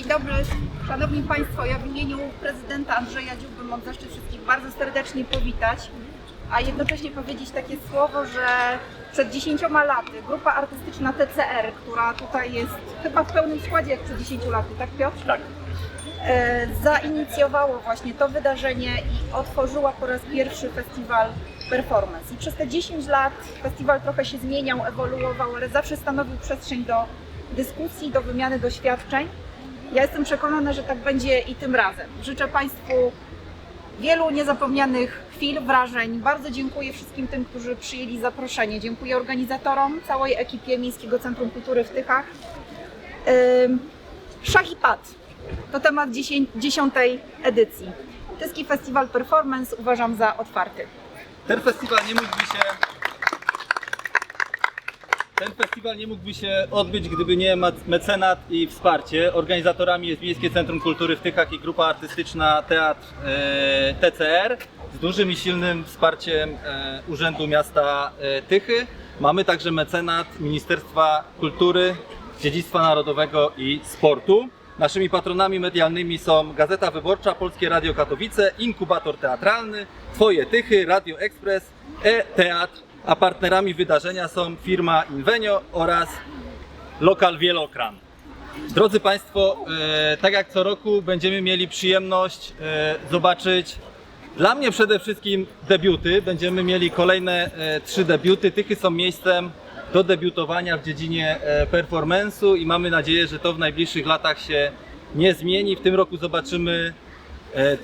Dzień dobry, Szanowni Państwo. Ja w imieniu prezydenta Andrzeja Dziuby mam zaszczyt wszystkich bardzo serdecznie powitać, a jednocześnie powiedzieć takie słowo, że przed 10 laty grupa artystyczna TCR, która tutaj jest chyba w pełnym składzie jak przed 10 laty, tak Piotr? Tak. E, zainicjowało właśnie to wydarzenie i otworzyła po raz pierwszy festiwal performance. I przez te 10 lat festiwal trochę się zmieniał, ewoluował, ale zawsze stanowił przestrzeń do dyskusji, do wymiany doświadczeń. Ja jestem przekonana, że tak będzie i tym razem. Życzę Państwu wielu niezapomnianych chwil, wrażeń. Bardzo dziękuję wszystkim tym, którzy przyjęli zaproszenie. Dziękuję organizatorom, całej ekipie Miejskiego Centrum Kultury w Tychach. Szach i pad to temat dziesiątej edycji. Tyski Festiwal Performance uważam za otwarty. Ten festiwal nie mógłby się. Ten festiwal nie mógłby się odbyć, gdyby nie mecenat i wsparcie. Organizatorami jest Miejskie Centrum Kultury w Tychach i grupa artystyczna Teatr e, TCR z dużym i silnym wsparciem e, Urzędu Miasta e, Tychy. Mamy także mecenat Ministerstwa Kultury, Dziedzictwa Narodowego i Sportu. Naszymi patronami medialnymi są Gazeta Wyborcza, Polskie Radio Katowice, Inkubator Teatralny, Twoje Tychy, Radio Express, E-Teatr, a partnerami wydarzenia są firma Invenio oraz lokal Wielokran. Drodzy Państwo, e, tak jak co roku będziemy mieli przyjemność e, zobaczyć dla mnie przede wszystkim debiuty. Będziemy mieli kolejne e, trzy debiuty. Tychy są miejscem do debiutowania w dziedzinie performance'u i mamy nadzieję, że to w najbliższych latach się nie zmieni. W tym roku zobaczymy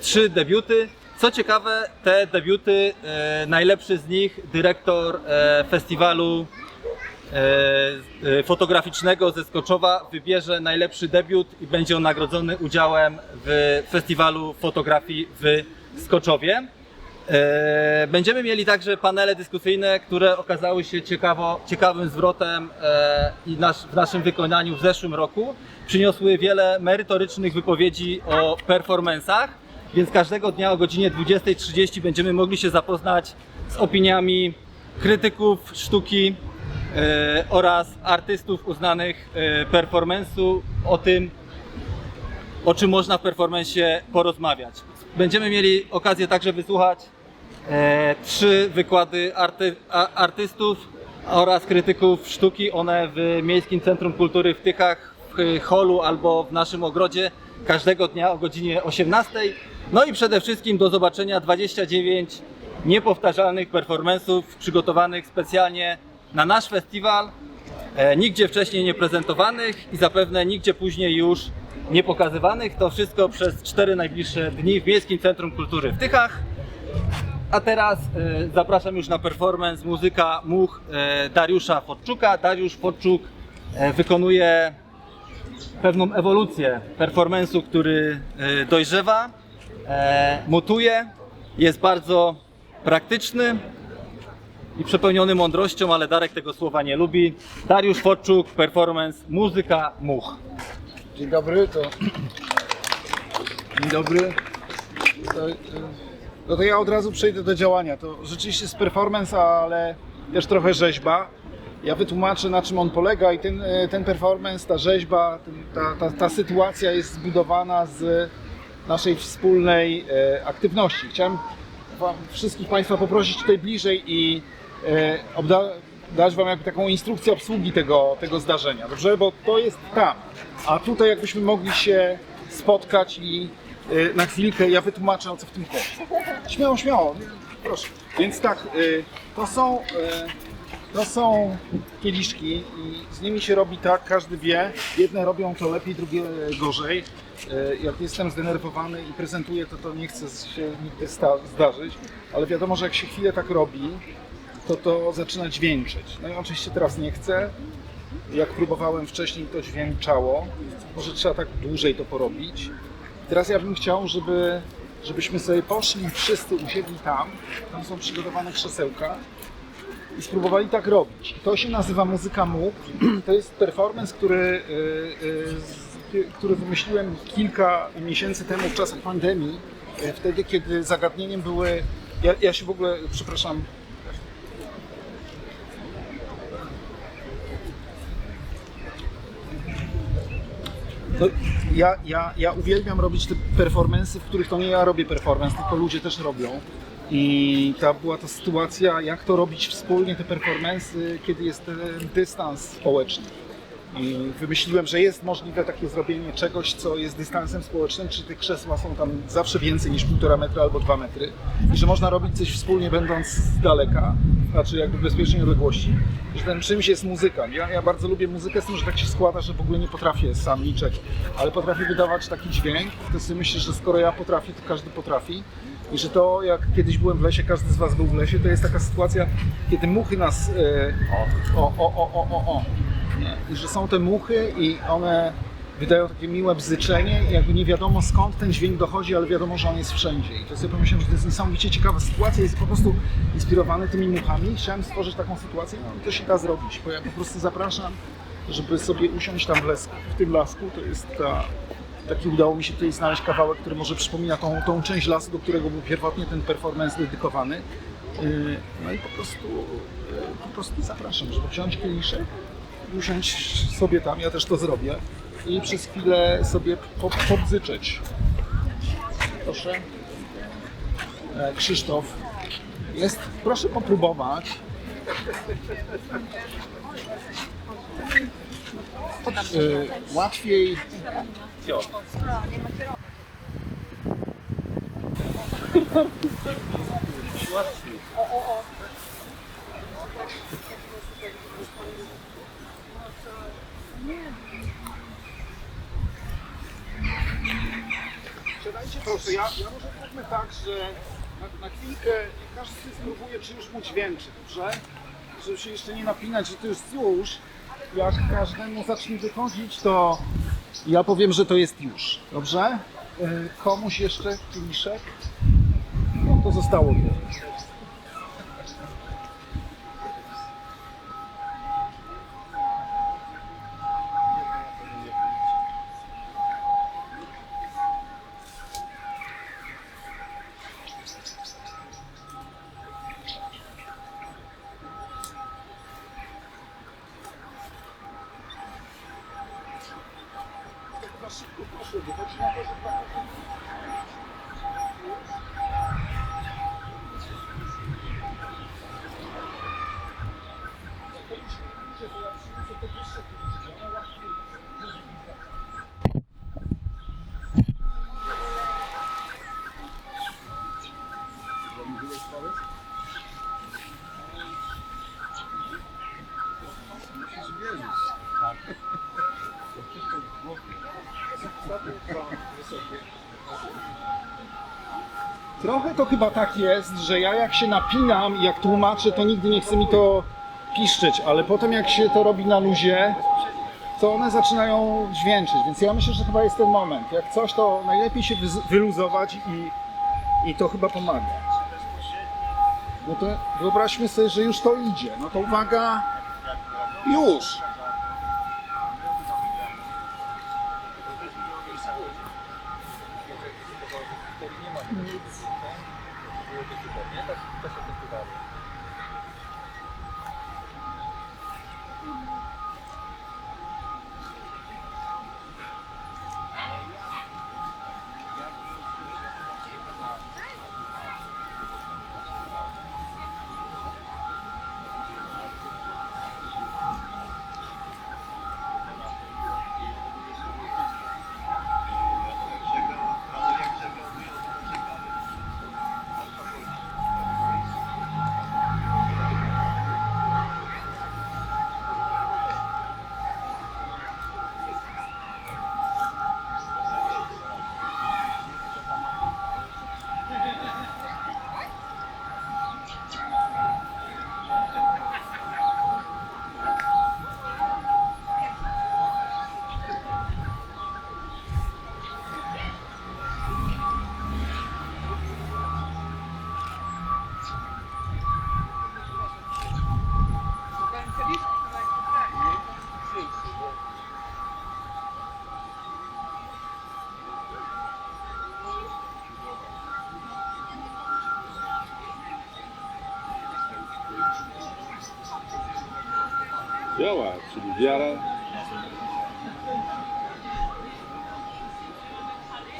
trzy debiuty. Co ciekawe, te debiuty, e, najlepszy z nich dyrektor e, festiwalu e, e, fotograficznego ze Skoczowa wybierze najlepszy debiut i będzie on nagrodzony udziałem w festiwalu fotografii w Skoczowie. E, Będziemy mieli także panele dyskusyjne, które okazały się ciekawo, ciekawym zwrotem e, i nasz, w naszym wykonaniu w zeszłym roku. Przyniosły wiele merytorycznych wypowiedzi o performansach, więc każdego dnia o godzinie 20.30 będziemy mogli się zapoznać z opiniami krytyków sztuki e, oraz artystów uznanych e, performance'u o tym, o czym można w performance porozmawiać. Będziemy mieli okazję także wysłuchać e, trzy wykłady arty, a, artystów oraz krytyków sztuki. One w Miejskim Centrum Kultury w Tychach, w holu albo w naszym ogrodzie każdego dnia o godzinie 18. No i przede wszystkim do zobaczenia 29 niepowtarzalnych performance'ów przygotowanych specjalnie na nasz festiwal e, nigdzie wcześniej nie prezentowanych i zapewne nigdzie później już nie pokazywanych. To wszystko przez cztery najbliższe dni w Miejskim Centrum Kultury w Tychach. A teraz e, zapraszam już na performance muzyka Much e, Dariusza Fodczuka. Dariusz Fodczuk wykonuje pewną ewolucję performance'u, który e, dojrzewa, e, mutuje, jest bardzo praktyczny, i przepełniony mądrością, ale Darek tego słowa nie lubi. Dariusz Fodczuk, performance, muzyka, much. Dzień dobry, to. Dzień dobry. To, no to ja od razu przejdę do działania. To rzeczywiście jest performance, ale też trochę rzeźba. Ja wytłumaczę na czym on polega i ten, y, ten performance, ta rzeźba, ta, ta, ta sytuacja jest zbudowana z naszej wspólnej e, aktywności. Chciałem Wam, wszystkich Państwa poprosić tutaj bliżej i e, obda, dać Wam jakby taką instrukcję obsługi tego, tego zdarzenia, dobrze? Bo to jest tam, a tutaj jakbyśmy mogli się spotkać i e, na chwilkę ja wytłumaczę o co w tym chodzi. Śmiało, śmiało, proszę. Więc tak, e, to są, e, to są kieliszki i z nimi się robi tak, każdy wie. Jedne robią to lepiej, drugie gorzej. E, Jak jestem zdenerwowany i prezentuję to, to nie chcę się nigdy zdarzyć, ale wiadomo, że jak się chwilę tak robi, to to zaczyna dźwięczyć. No i oczywiście teraz nie chcę. Jak próbowałem wcześniej, to dźwięczało. Może trzeba tak dłużej to porobić. Teraz ja bym chciał, żeby, żebyśmy sobie poszli, wszyscy usiedli tam. Tam są przygotowane krzesełka i spróbowali tak robić. To się nazywa muzyka MUK. To jest performance, który, y, y, który wymyśliłem kilka miesięcy temu w czasach pandemii. y, Wtedy, kiedy zagadnieniem były. Ja, ja się w ogóle, przepraszam, No, ja, ja, ja uwielbiam robić te performance'y, w których to nie ja robię performance, tylko ludzie też robią. I ta była ta sytuacja, jak to robić wspólnie te performance'y, kiedy jest ten dystans społeczny. I wymyśliłem, że jest możliwe takie zrobienie czegoś, co jest dystansem społecznym, czy te krzesła są tam zawsze więcej niż półtora metra albo dwa metry. I że można robić coś wspólnie będąc z daleka, znaczy jakby w bezpiecznej odległości. Że ten czymś jest muzyka. Ja, ja bardzo lubię muzykę, z tym, że tak się składa, że w ogóle nie potrafię sam liczeć, ale potrafię wydawać taki dźwięk, to sobie myślę, że skoro ja potrafię, to każdy potrafi. I że to, jak kiedyś byłem w lesie, każdy z Was był w lesie, to jest taka sytuacja, kiedy muchy nas... E, o, o, o, o, o, o. I że są te muchy i one wydają takie miłe bzyczenie i jakby nie wiadomo skąd ten dźwięk dochodzi, ale wiadomo, że on jest wszędzie. I to sobie pomyślałem, że to jest niesamowicie ciekawa sytuacja, jest po prostu inspirowany tymi muchami. Chciałem stworzyć taką sytuację, no i to się da zrobić, bo ja po prostu zapraszam, żeby sobie usiąść tam w, lesku, w tym lasku, to jest ta, taki udało mi się tutaj znaleźć kawałek, który może przypomina tą, tą część lasu, do którego był pierwotnie ten performance dedykowany. Yy, No i po prostu, yy, po prostu zapraszam, żeby wziąć kieliszek, usiąść sobie tam, ja też to zrobię i przez chwilę sobie po. Proszę. E, Krzysztof, jest, proszę popróbować. E, łatwiej Siadajcie proszę, ja, ja może zróbmy tak, że na, na chwilkę każdy spróbuje, czy już mu dźwięczy, dobrze? Żeby się jeszcze nie napinać, że to jest już. Jak każdemu zacznie wychodzić, to ja powiem, że to jest już, dobrze? Y, Komuś jeszcze kieliszek? No to zostało tu. Yeah. Trochę to chyba tak jest, że ja jak się napinam i jak tłumaczę, to nigdy nie chce mi to piszczeć, ale potem jak się to robi na luzie, to one zaczynają dźwięczyć, więc ja myślę, że chyba jest ten moment. Jak coś, to najlepiej się wyluzować i, i to chyba pomaga. No to wyobraźmy sobie, że już to idzie. No to uwaga, już! 要伐？去理解阿，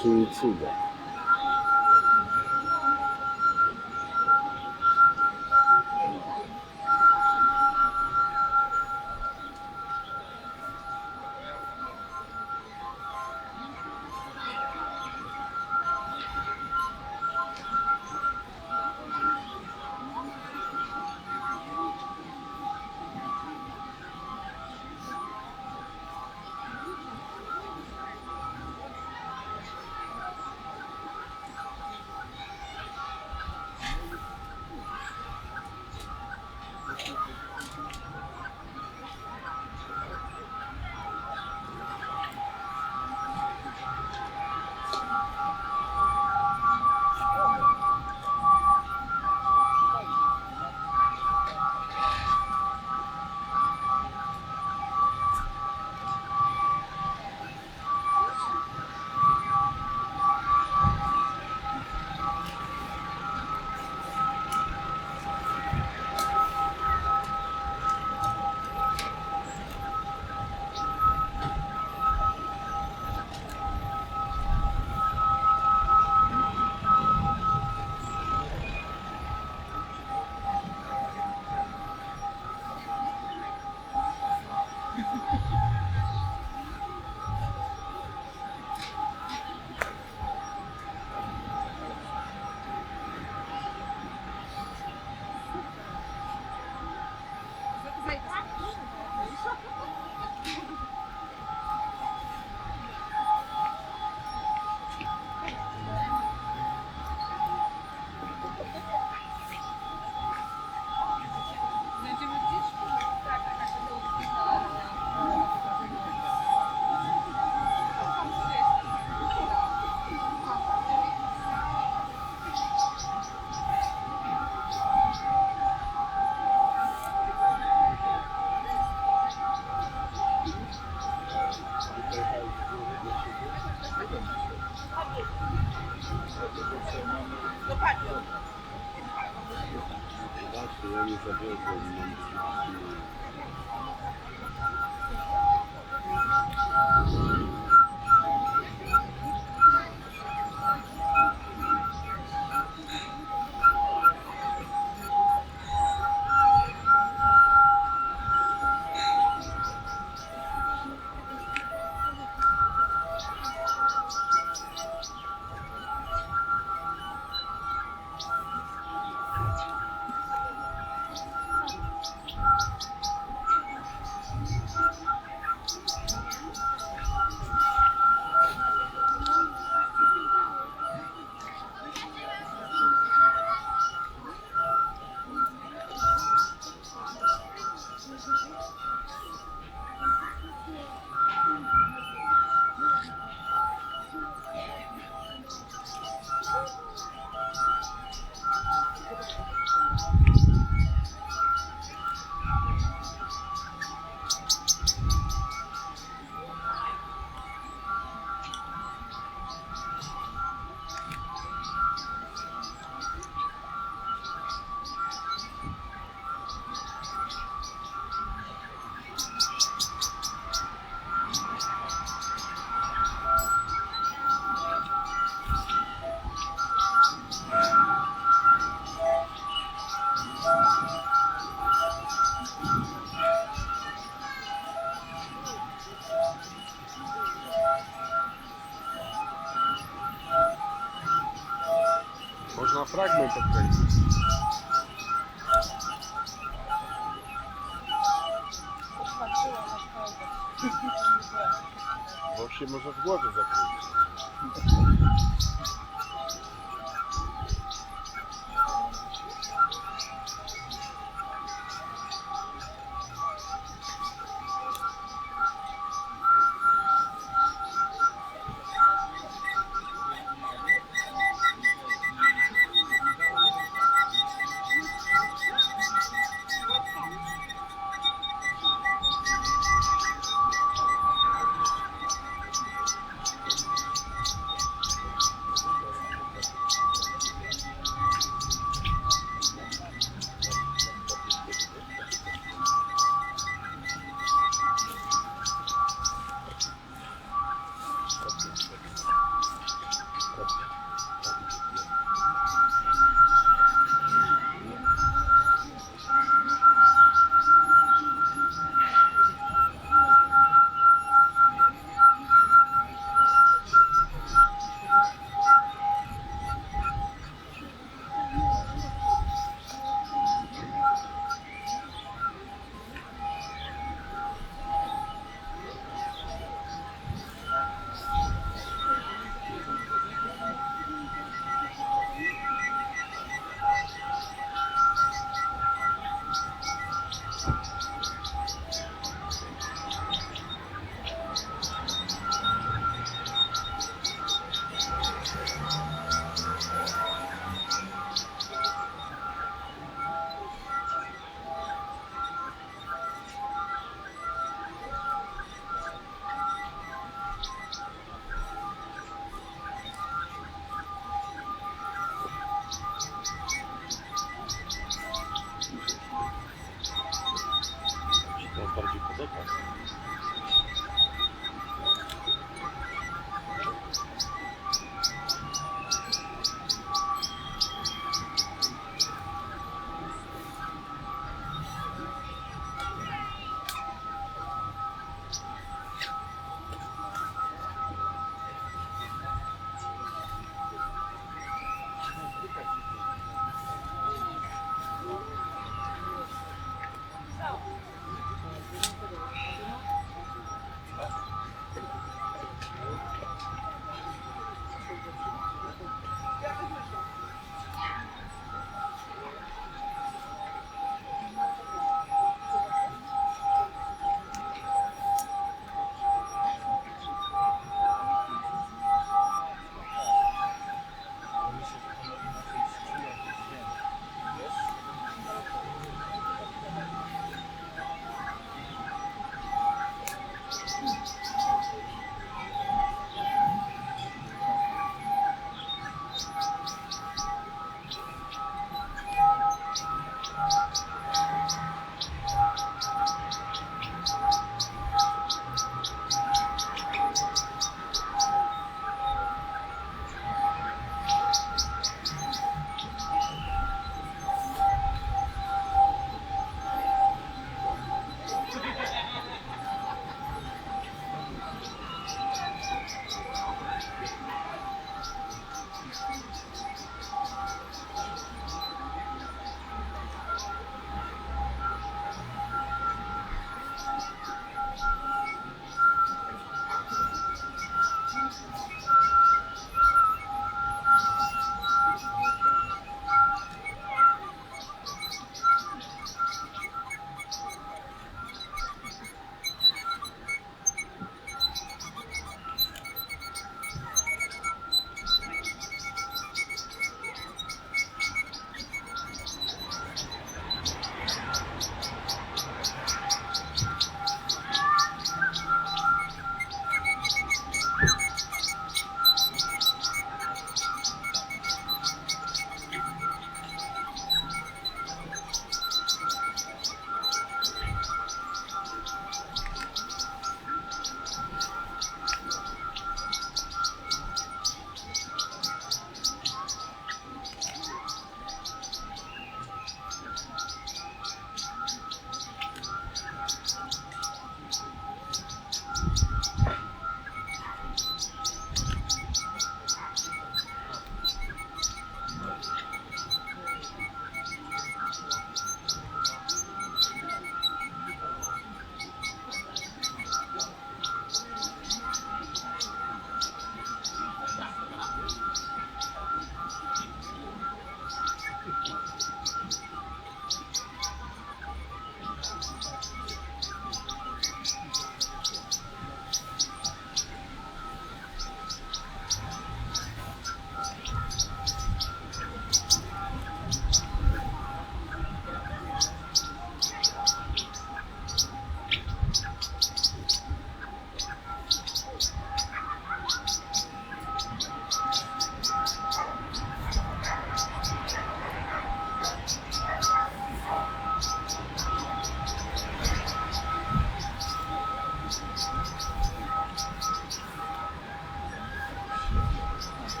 去做的。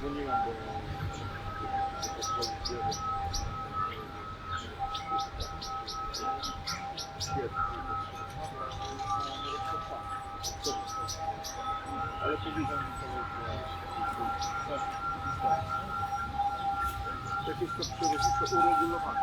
Dzwoniłam do Świetnie. Ale to widzę, że to jest to uregulowane.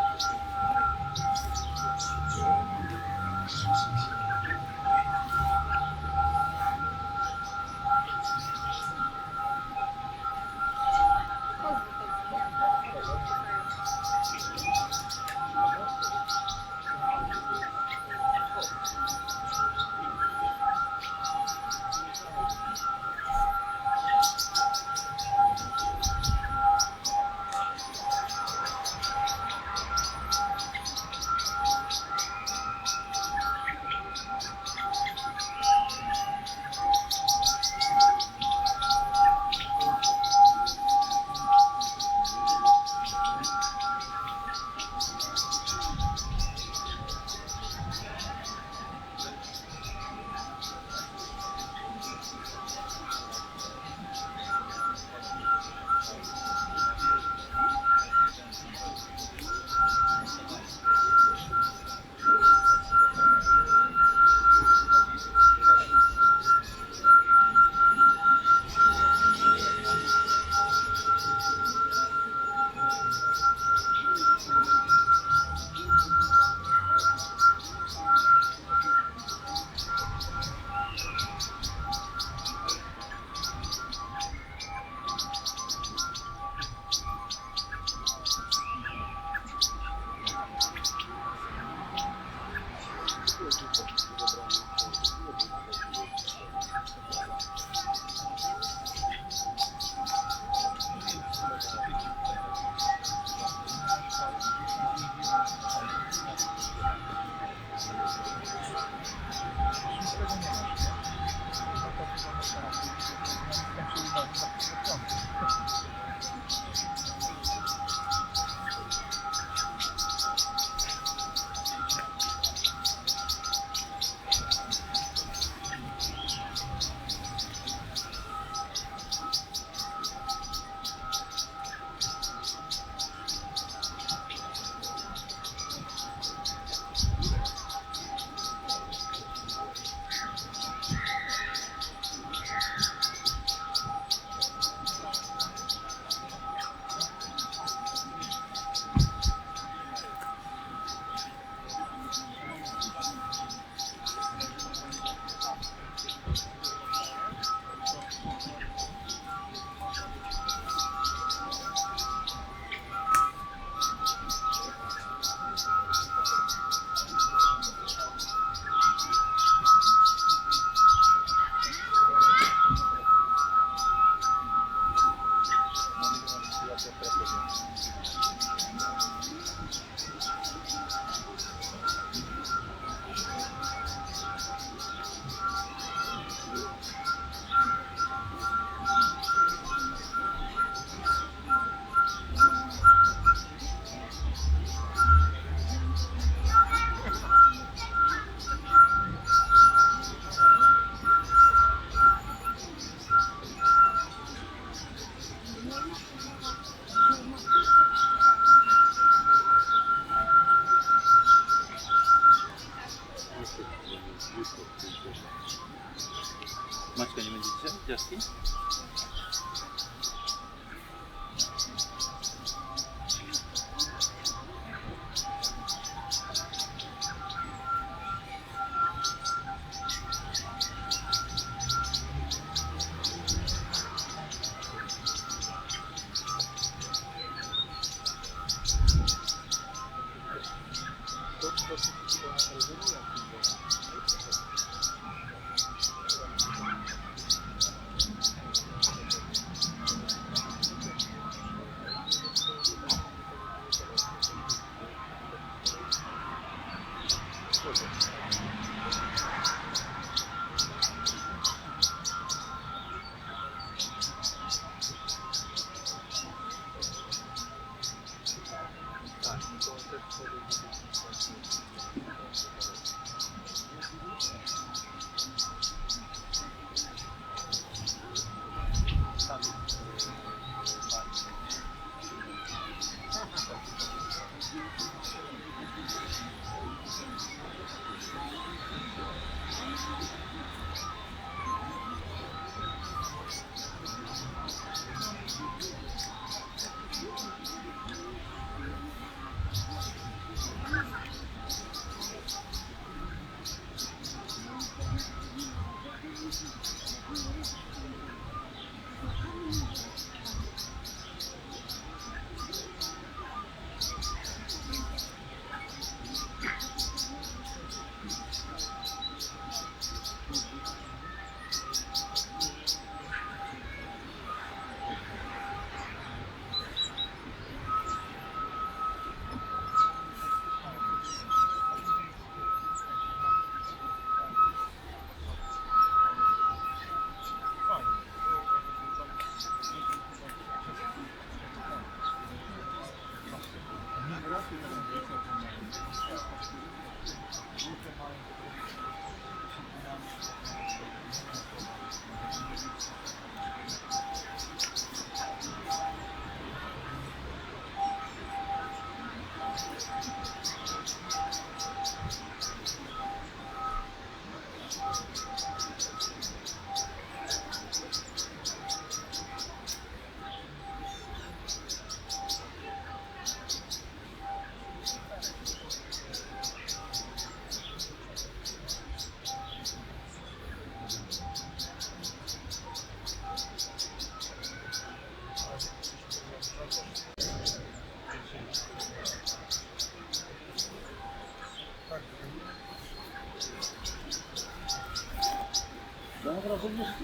Że to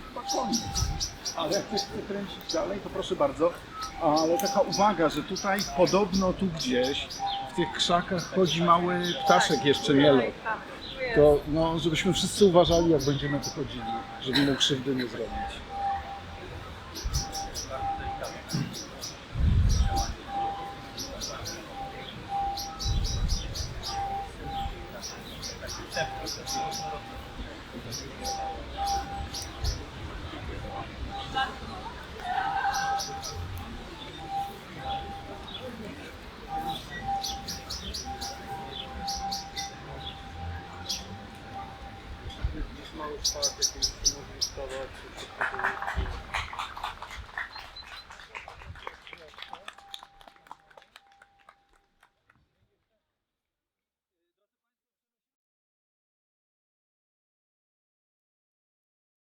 chyba koniec. Ale jak ktoś chce kręcić dalej, to proszę bardzo. Ale taka uwaga, że tutaj podobno tu gdzieś w tych krzakach chodzi mały ptaszek jeszcze mielot. To no, żebyśmy wszyscy uważali, jak będziemy tu chodzili, żeby mu krzywdy nie zrobić.